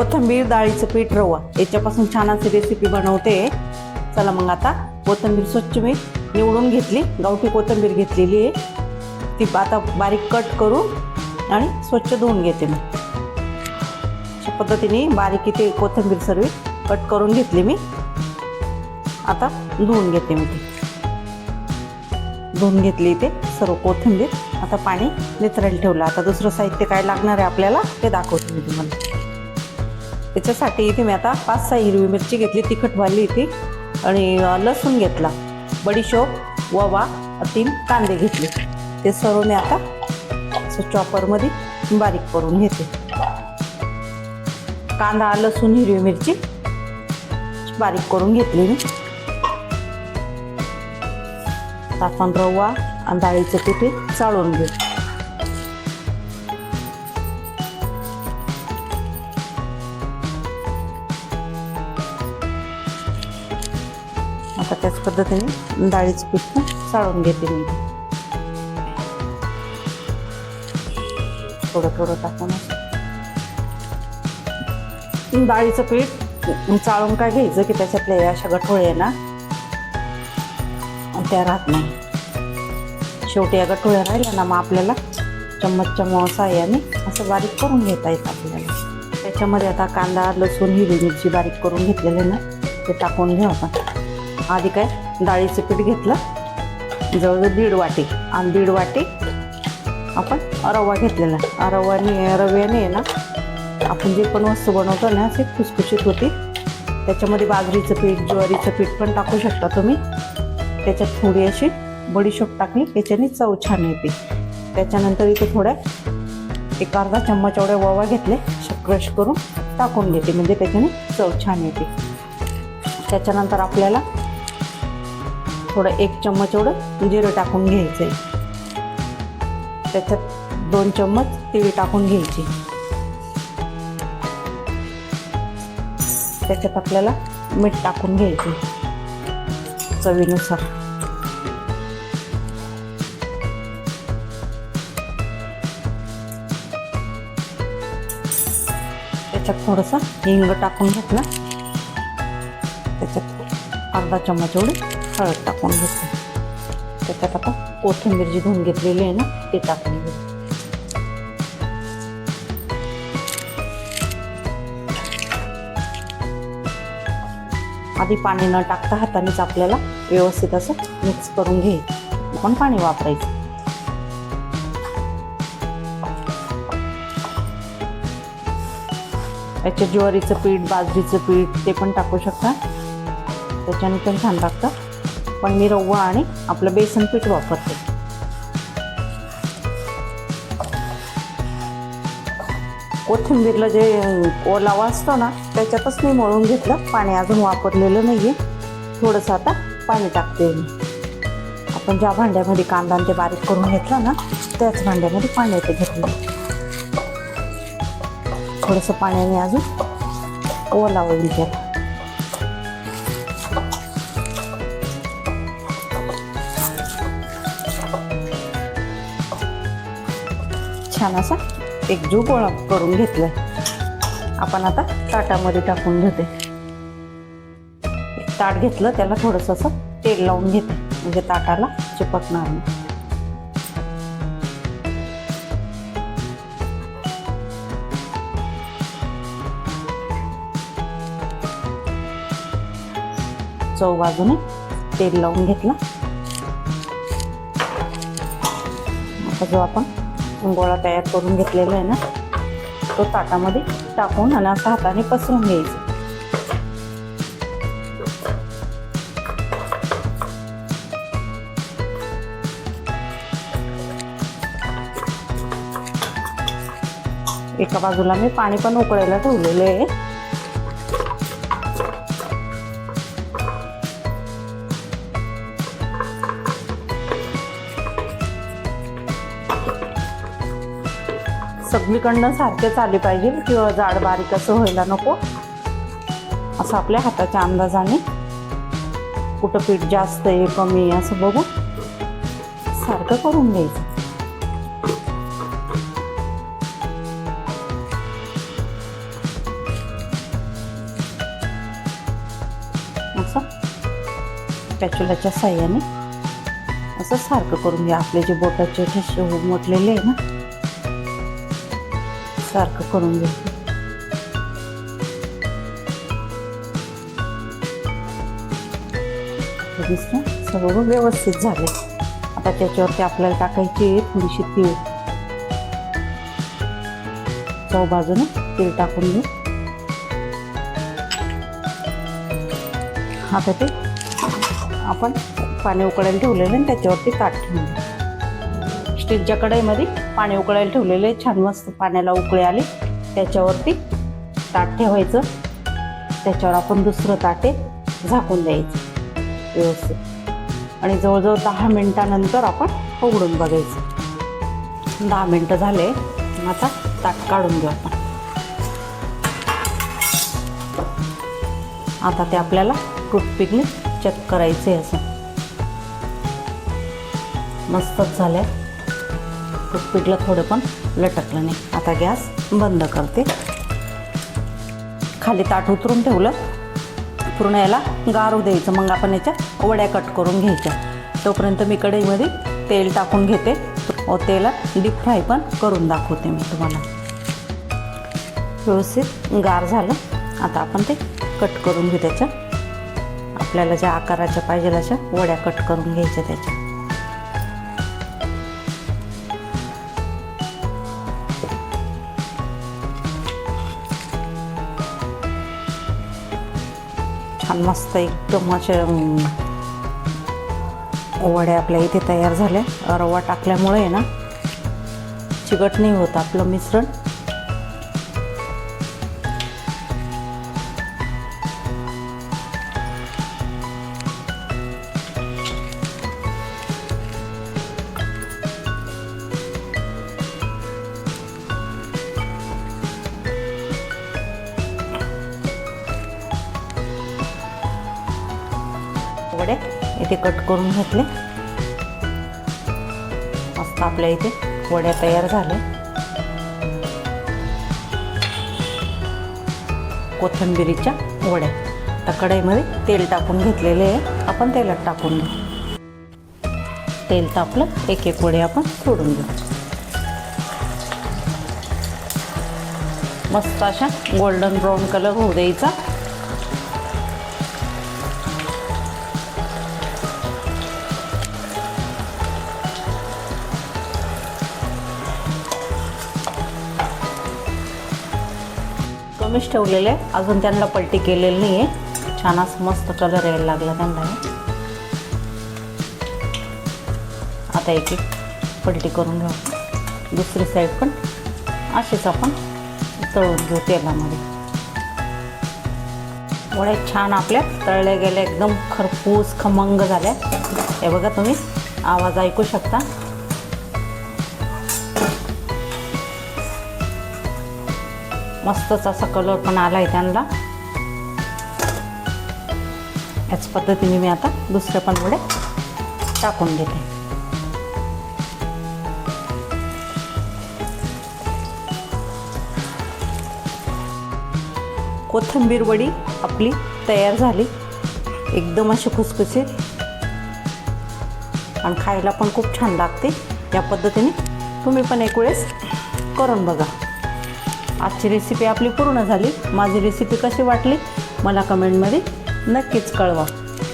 कोथिंबीर डाळीचं पीठ रवा. याच्यापासून छान अशी रेसिपी बनवते. चला मग आता कोथिंबीर स्वच्छ मी निवडून घेतली. गावठी कोथिंबीर घेतलेली आहे. ती आता बारीक कट करून आणि स्वच्छ धुवून घेते मी. अशा पद्धतीने बारीक इथे कोथिंबीर सर्व कट करून घेतली मी. आता धुवून घेते मी ती. धुवून घेतली इथे सर्व कोथिंबीर. आता पाणी निचरायला ठेवलं. आता दुसरं साहित्य काय लागणार आहे आपल्याला ते दाखवते मी तुम्हाला. त्याच्यासाठी इथे मी आता पाच सहा हिरवी मिरची घेतली तिखट वाली इथे. आणि लसूण घेतला बडीशोप ववा तीन कांदे घेतले. ते सर्व मी आता असं चॉपरमध्ये बारीक करून घेते. कांदा लसूण हिरवी मिरची बारीक करून घेतली मी. आता आपण रवा आणि डाळीचं पीठ चाळून घेऊ त्याच पद्धतीने डाळीचं पीठ चाळून घेते मी. थोडं थोडं टाकून. डाळीचं पीठ चाळून काय घ्यायचं की त्याच्यातल्या अशा गठोळे आहे ना त्या राहत नाही. शेवटी या गठोळ्या राहिल्या ना मग आपल्याला चम्मचच्या मो साह्याने असं बारीक करून घेता येतं आपल्याला. त्याच्यामध्ये आता कांदा लसूण हिरवी मिरची बारीक करून घेतलेले ना ते टाकून घ्या आपण. आधी काय डाळीचं पीठ घेतलं. जवळजवळ दीड वाटी. आणि दीड वाटी आपण रवा घेतलेला. रवाने रव्याने आहे ना आपण जे पण वस्तू बनवतो ना ते खुसखुशीत होती. त्याच्यामध्ये बाजरीचं पीठ ज्वारीचं पीठ पण टाकू शकता तुम्ही. त्याच्यात थोडी अशी बडीशोप टाकली त्याच्याने चव छान येते. त्याच्यानंतर इथे थोड्या एक अर्धा चम्मच एवढ्या ओवा घेतले क्रश करून टाकून घेते म्हणजे त्याच्याने चव छान येते. त्याच्यानंतर आपल्याला थोडं एक चम्मच एवढं जिरं टाकून घ्यायचं आहे त्याच्यात दोन चम्मच तीळ टाकून घ्यायची. त्याच्यात आपल्याला मीठ टाकून घ्यायचे चवीनुसार. त्याच्यात थोडंसं हिंग टाकून घेतलं. त्याच्यात अर्धा चम्मच एवढी हळद टाकून घेते त्याच्यात आता कोथिंबीर जी धुवून घेतलेली आहे ना ते टाकून घेऊ आधी पाणी न टाकता हातानेच आपल्याला व्यवस्थित असं मिक्स करून घ्यायचं. आपण पाणी वापरायचं. याच्या ज्वारीचं पीठ बाजरीचं पीठ ते पण टाकू शकता. त्याच्याने पण छान लागतं पण मी रवा आणि आपलं बेसन पीठ वापरते. कोथिंबीरला जे ओलावा असतो ना त्याच्यातच मी मळून घेतलं. पाणी अजून वापरलेलं नाही आहे थोडंसं आता पाणी टाकते मी. आपण ज्या भांड्यामध्ये कांदा आणि ते बारीक करून घेतलं ना त्याच भांड्यामध्ये पाणी ते घेतलं. थोडंसं पाण्याने अजून ओलावा होईल त्याला. छान असा एक जो गोळा करून घेतलाय. आपण आता ताटामध्ये टाकून घेते. ताट घेतलं त्याला थोडंसं असं तेल लावून घेते. म्हणजे ताटाला चिपकणार नाही. चव बाजूने तेल लावून घेतला. आता जो आपण गोळा तयार करून घेतलेला आहे ना तो ताटामध्ये टाकून आणि असं हाताने पसरून घ्यायचं. एका बाजूला मी पाणी पण उकळायला ठेवलेलं आहे. सगळीकडनं सारखेच आले पाहिजे. किंवा जाड बारीक असं व्हायला नको. असं आपल्या हाताच्या अंदाजाने. कुठं पीठ जास्त आहे कमी आहे असं बघून सारखं करून घ्यायचं. पॅचुलाच्या साह्याने असं सारखं करून घ्या. आपले जे बोटाचे ठसे म्हटलेले आहे ना सारखं करून घ्या हे सगळं व्यवस्थित झाले आता त्याच्यावरती आपल्याला टाकायची आहे थोडीशी तीळ चव बाजूने तीळ टाकून घेऊ आता ते आपण पाणी उकडायला ठेवलेलं आणि त्याच्यावरती ताट ठेवून स्टीलच्या कढईमध्ये पाणी उकळायला ठेवलेले छान मस्त पाण्याला उकळे आले. त्याच्यावरती ताट ठेवायचं. त्याच्यावर आपण दुसरं ताटे झाकून द्यायचं. व्यवस्थित. आणि जवळजवळ दहा मिनटानंतर आपण उघडून बघायचं. दहा मिनटं झाले. आता ताट काढून घेऊ आपण. आता ते आपल्याला टूथपिकने चेक करायचे असं. मस्तच झालं पिठलं थोडं पण लटकलं नाही. आता गॅस बंद करते. खाली ताट उतरून ठेवलं. पूर्ण याला गारू द्यायचं. मग आपण याच्या वड्या कट करून घ्यायच्या. तोपर्यंत मी कढईमध्ये तेल टाकून घेते. व तेला डीप फ्राय पण करून दाखवते मी तुम्हाला. व्यवस्थित गार झालं. आता आपण ते कट करून घेऊ त्याच्या. आपल्याला ज्या आकाराच्या पाहिजे अशा वड्या कट करून घ्यायच्या त्याच्या. छान मस्त एकदम अशा अं, आपल्या इथे तयार झाल्या. रवा टाकल्यामुळे आहे ना चिकट नाही होत आपलं मिश्रण. वडे. इथे कट करून घेतले. मस्त आपल्या इथे वड्या तयार झाल्या. कोथिंबिरीच्या वड्या. आता कढईमध्ये तेल टाकून घेतलेले आहे. आपण तेलात टाकून घेऊ. तेल तापलं एक एक वडे आपण सोडून घेऊ मस्त अशा गोल्डन ब्राऊन कलर होऊ द्यायचा. कमीच ठेवलेले आहे. अजून त्यांना पलटी केलेली नाही आहे छान असं मस्त कलर यायला लागला त्यांना. आता एक एक पलटी करून घेऊ. दुसरी साईड पण अशीच आपण तळून घेऊ तेलामध्ये. वड्या छान आपल्या तळल्या गेल्या एकदम खरपूस खमंग झाल्या हे बघा तुम्ही आवाज ऐकू शकता. मस्तच असा कलर पण आला आहे त्यांना. याच पद्धतीने मी आता दुसऱ्या पण टाकून देते. कोथिंबीर वडी आपली तयार झाली. एकदम अशी खुसखुशीत. आणि खायला पण खूप छान लागते. या पद्धतीने तुम्ही पण एक वेळेस करून बघा. आजची रेसिपी आपली पूर्ण झाली. माझी रेसिपी कशी वाटली? मला कमेंटमध्ये नक्कीच कळवा.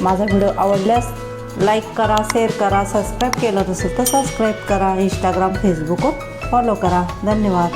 माझा व्हिडिओ आवडल्यास लाईक करा शेअर करा सबस्क्राईब केलं नसेल तर सबस्क्राईब करा. इंस्टाग्राम फेसबुकवर फॉलो करा. धन्यवाद.